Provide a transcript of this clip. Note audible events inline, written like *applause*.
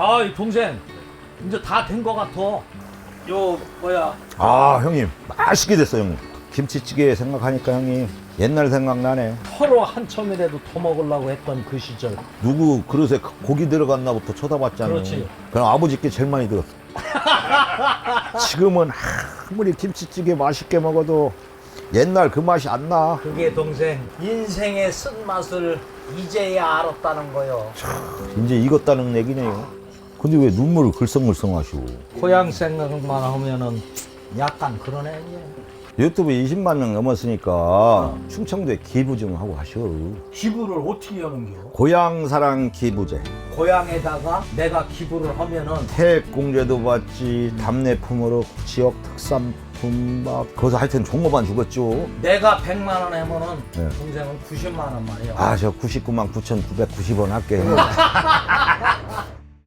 아이 동생. 이제 다 된 거 같아. 요 뭐야? 아 형님. 맛있게 됐어 형님. 김치찌개 생각하니까 형님 옛날 생각나네. 서로 한첨이라도 더 먹으려고 했던 그 시절. 누구 그릇에 고기 들어갔나부터 쳐다봤잖아 그렇지. 그럼 아버지께 제일 많이 들었어. *laughs* 지금은 아무리 김치찌개 맛있게 먹어도 옛날 그 맛이 안 나. 그게 동생 인생의 쓴 맛을 이제야 알았다는 거요. 이제 익었다는 얘기네요 근데 왜 눈물을 글썽글썽 하시고? 고향 생각만 하면은 약간 그러네. 유튜브 20만 명 넘었으니까 충청도에 기부 좀 하고 하셔. 기부를 어떻게 하는겨? 고향 사랑 기부제. 고향에다가 내가 기부를 하면은 태공제도 받지 답례품으로 지역 특산품 막 거기서 하여튼 종업반 죽었죠. 내가 100만 원 하면은 네. 동생은 90만 원 말이야 아 저 99만 9,990원 할게 *laughs*